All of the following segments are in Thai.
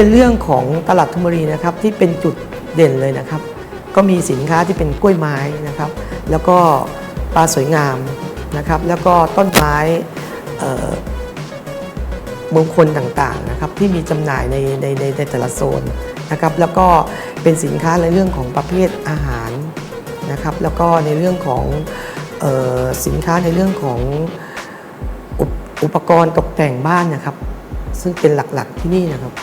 เป็นเรื่องของตลาดธนบุรีนะครับที่เป็นจุดเด่นเลยนะครับ ก็มีสินค้าที่เป็นกล้วยไม้นะครับ แล้วก็ปลาสวยงามนะครับ แล้วก็ต้นไม้มงคลต่างๆนะครับที่มีจำหน่ายในในในในแต่ละโซนนะครับ แล้วก็เป็นสินค้าในเรื่องของประเภทอาหารนะครับ แล้วก็ในเรื่องของออสินค้าในเรื่องของออุปกรณ์ตกแต่งบ้านนะครับ ซึ่งเป็นหลักๆที่นี่นะครับ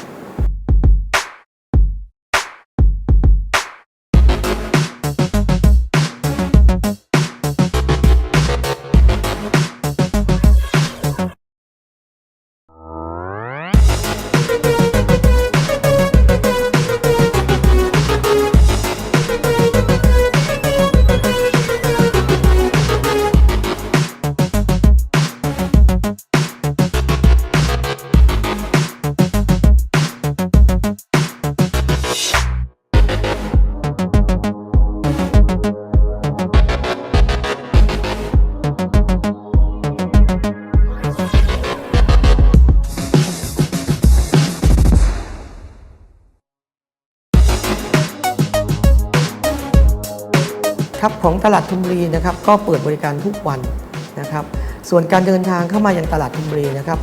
ครับของตลาดทุมบุรีนะครับก็เปิดบริการทุกวันนะครับ ส่วนการเดินทางเข้ามายังตลาดทุมบุรีนะครับ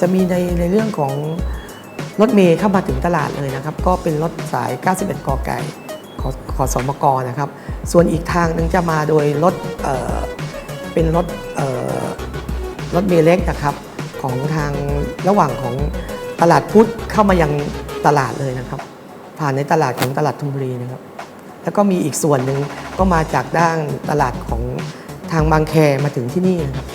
จะมีในในเรื่องของรถเมย์เข้ามาถึงตลาดเลยนะครับ ก็เป็นรถสาย 91กอไก่ขอขอสมกนะครับ ส่วนอีกทางหนึงจะมาโดยรถเเป็นรถรถเมล์เล็กนะครับของทางระหว่างของตลาดพุทธเข้ามายังตลาดเลยนะครับ ผ่านในตลาดของตลาดทุมบุรีนะครับ แล้วก็มีอีกส่วนหนึ่ง ก็มาจากด้านตลาดของทางบางแคมาถึงที่นี่นะครับ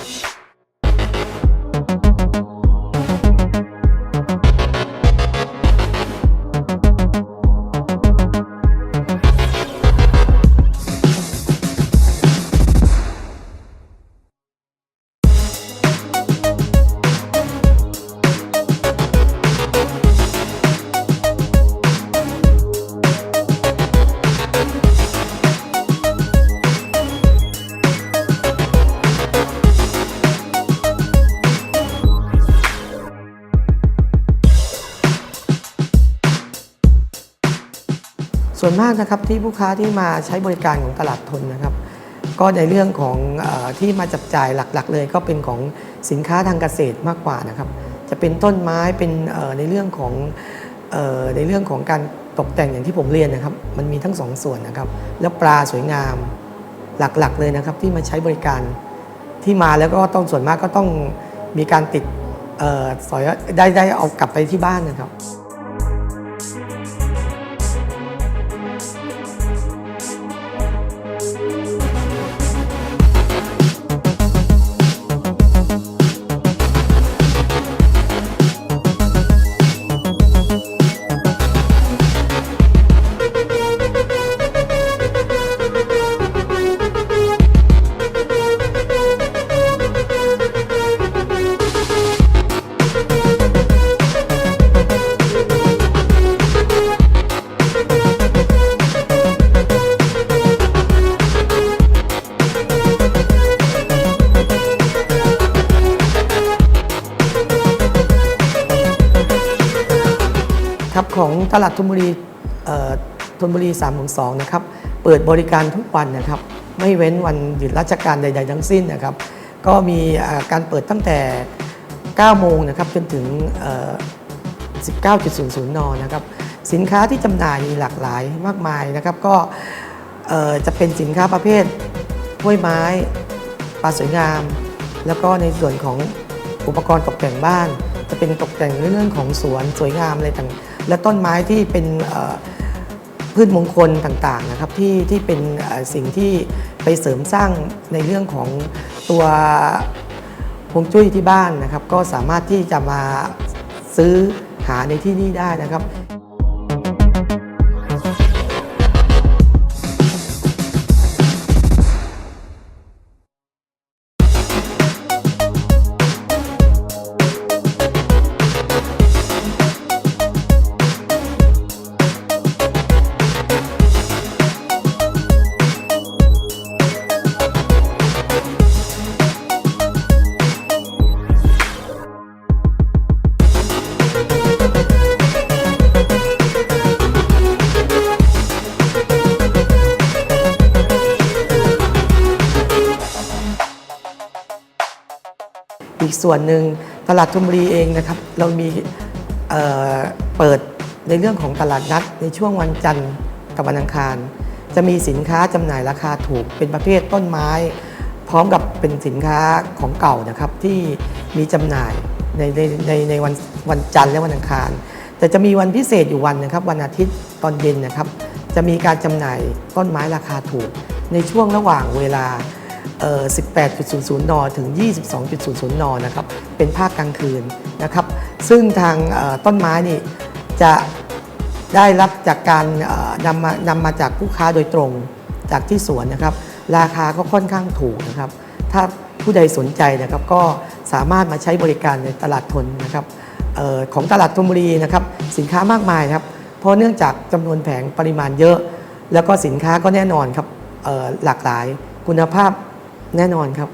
ส่วนมากนะครับที่ผู้ค้าที่มาใช้บริการของตลาดทุนนะครับ ก็ในเรื่องของอที่มาจับจ่ายหลักๆ เลย ก็เป็นของสินค้าทางเกษตรมากกว่านะครับ จะเป็นต้นไม้เป็นในเรื่องของอในเรื่องของการตกแต่งอย่างที่ผมเรียนนะครับ มันมีทั้งสองส่วนนะครับ แล้วปลาสวยงามหลักๆเลยนะครับที่มาใช้บริการที่มาแล้วก็ต้องส่วนมากก็ต้องมีการติดเอ่อสอยได้ได้เอากลับไปที่บ้านนะครับ ของตลาดธนบุรีธนบุรี3ามสองนะครับ เปิดบริการทุกวันนะครับ ไม่เว้นวันหยุดราชการใด ๆ ทั้งสิ้นนะครับ ก็มีการเปิดตั้งแต่ 9 โมงนะครับจนถึงเอ่อ19.00 น นะครับ สินค้าที่จำหน่ายมีหลากหลายมากมายนะครับ ก็จะเป็นสินค้าประเภทกล้วยไม้ปลาสวยงาม แล้วก็ในส่วนของอุปกรณ์ตกแต่งบ้าน จะเป็นตกแต่งเรื่องของสวนสวยงามอะไรต่าง และต้นไม้ที่เป็นพืชมงคลต่างๆนะครับที่ที่เป็นสิ่งที่ไปเสริมสร้างในเรื่องของตัวพวงจุ้ยที่บ้านนะครับ ก็สามารถที่จะมาซื้อหาในที่นี่ได้นะครับ ส่วนหนึ่งตลาดธนบุรีเองนะครับ เรามีเเปิดในเรื่องของตลาดนัดในช่วงวันจันทร์กับวันอังคาร จะมีสินค้าจำหน่ายราคาถูกเป็นประเภทต้นไม้ พร้อมกับเป็นสินค้าของเก่านะครับที่มีจำหน่ายในในในในวันวันจันทร์และวันอังคาร แต่จะมีวันพิเศษอยู่วันนะครับ วันอาทิตย์ตอนเย็นนะครับ จะมีการจำหน่ายต้นไม้ราคาถูกในช่วงระหว่างเวลา 18.00 น ถึง 22.00 น นะครับ เป็นภาคกลางคืนนะครับ ซึ่งทางต้นไม้นี่จะได้รับจากการนำมานำมาจากผู้ค้าโดยตรงจากที่สวนนะครับ ราคาก็ค่อนข้างถูกนะครับ ถ้าผู้ใดสนใจนะครับก็สามารถมาใช้บริการในตลาดทนนะครับออของตลาดธนบุรีนะครับ สินค้ามากมายครับ เพราะเนื่องจากจำนวนแผงปริมาณเยอะ แล้วก็สินค้าก็แน่นอนครับออหลากหลายคุณภาพ แน่นอนครับ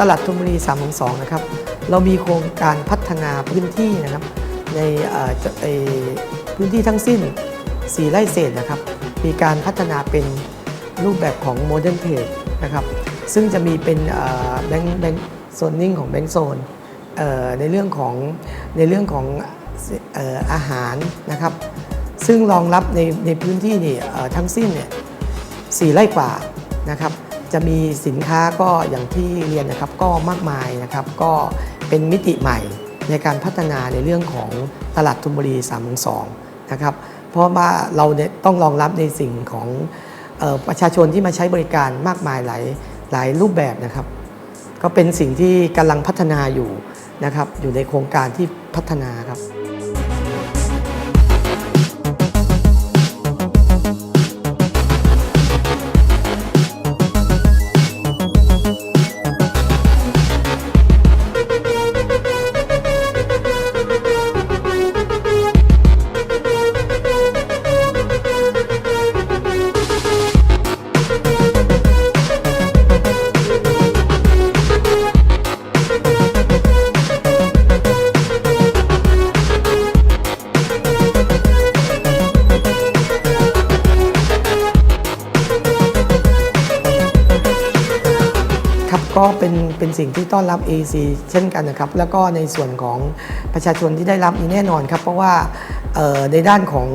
ตลาดธนบุรี322นะครับ เรามีโครงการพัฒนาพื้นที่นะครับในพื้นที่ทั้งสิ้น 4 ไร่เศษนะครับ มีการพัฒนาเป็นรูปแบบของโมเดิร์นเทรดนะครับ ซึ่งจะมีเป็นแบงค์แบงค์โซนนิ่งของแบงค์โซนในเรื่องของในเรื่องของออาหารนะครับ ซึ่งรองรับในในพื้นที่นี่ทั้งสิ้นเนี่ยสี่ไร่กว่านะครับ จะมีสินค้าก็อย่างที่เรียนนะครับก็มากมายนะครับก็เป็นมิติใหม่ในการพัฒนาในเรื่องของตลาดทุนบุรี3 2นะครับเพราะว่าเราเนี่ยต้องรองรับในสิ่งของออประชาชนที่มาใช้บริการมากมายหลายหลายรูปแบบนะครับ ก็เป็นสิ่งที่กำลังพัฒนาอยู่นะครับอยู่ในโครงการที่พัฒนาครับ ก็เป็นเป็นสิ่งที่ต้อนรับ AEC เช่นกันนะครับ แล้วก็ในส่วนของประชาชนที่ได้รับนี่แน่นอนครับ เพราะว่าในด้านของ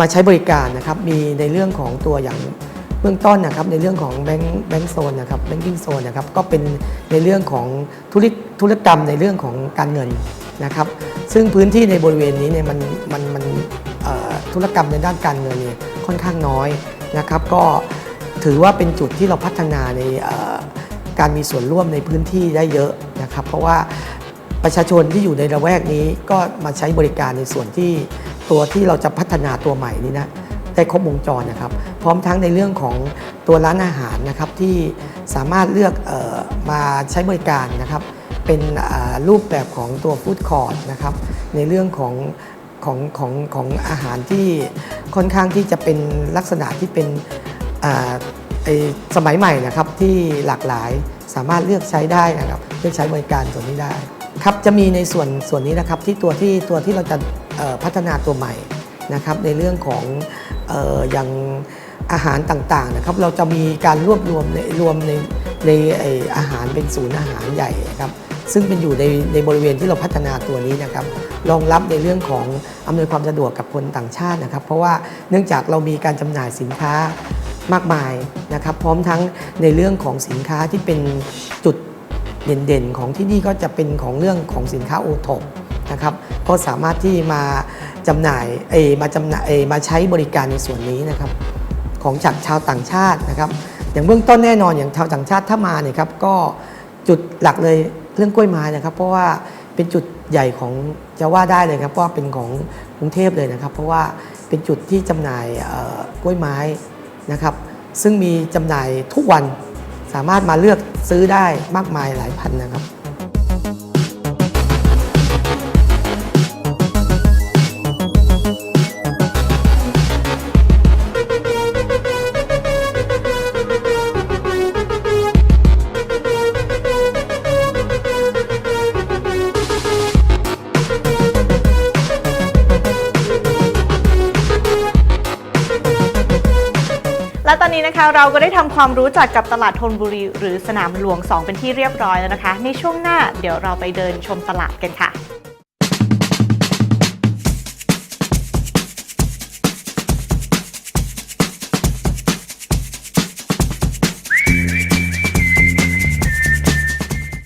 มาใช้บริการนะครับ มีในเรื่องของตัวอย่างเบื้องต้นนะครับในเรื่องของแบงค์แบงค์โซนนะครับแบงกิ้งโซนนะครับก็เป็นในเรื่องของธุรกธุรกรรมในเรื่องของการเงินนะครับ ซึ่งพื้นที่ในบริเวณนี้เนี่ยมันมันมันธุรกรรมในด้านการเงินเนี่ยค่อนข้างน้อยนะครับ ก็ ถือว่าเป็นจุดที่เราพัฒนาในการมีส่วนร่วมในพื้นที่ได้เยอะนะครับ เพราะว่าประชาชนที่อยู่ในระแวกนี้ก็มาใช้บริการในส่วนที่ตัวที่เราจะพัฒนาตัวใหม่นี้นะได้ครบวงจรนะครับ พร้อมทั้งในเรื่องของตัวร้านอาหารนะครับที่สามารถเลือกออมาใช้บริการนะครับ เป็นรูปแบบของตัวฟู้ดคอร์ทนะครับในเรื่องของของของของอาหารที่ค่อนข้างที่จะเป็นลักษณะที่เป็น สมัยใหม่นะครับที่หลากหลายสามารถเลือกใช้ได้นะครับเลือกใช้บริการส่วนนี้ได้ครับจะมีในส่วนส่วนนี้นะครับที่ตัวที่ตัวที่เราจะพัฒนาตัวใหม่นะครับในเรื่องของออย่างอาหารต่างๆนะครับเราจะมีการรวบรวมในรวมในในออาหารเป็นศูนย์อาหารใหญ่ครับซึ่งเป็นอยู่ในในบริเวณที่เราพัฒนาตัวนี้นะครับรองรับในเรื่องของอำนวยความสะดวกกับคนต่างชาตินะครับ เพราะว่าเนื่องจากเรามีการจำหน่ายสินค้า มากมายนะครับ พร้อมทั้งในเรื่องของสินค้าที่เป็นจุดเด่นๆ ของที่นี่ก็จะเป็นของเรื่องของสินค้าโอท็อปนะครับก็สามารถที่มาจำหน่ายเอมาจำหน่ายเอมาใช้บริการในส่วนนี้นะครับ ของจากชาวต่างชาตินะครับ อย่างเบื้องต้นแน่นอนอย่างชาวต่างชาติถ้ามาเนี่ยครับก็จุดหลักเลยเรื่องกล้วยไม้นะครับ เพราะว่าเป็นจุดใหญ่ของจะว่าได้เลยครับว่าเป็นของกรุงเทพเลยนะครับ เพราะว่าเป็นจุดที่จำหน่ายกล้วยไม้ นะครับ ซึ่งมีจำหน่ายทุกวันสามารถมาเลือกซื้อได้มากมายหลายพันนะครับ และตอนนี้นะคะเราก็ได้ทำความรู้จักกับตลาดธนบุรี หรือสนามหลวง 2 เป็นที่เรียบร้อยแล้วนะคะ ในช่วงหน้าเดี๋ยวเราไปเดินชมตลาดกันค่ะ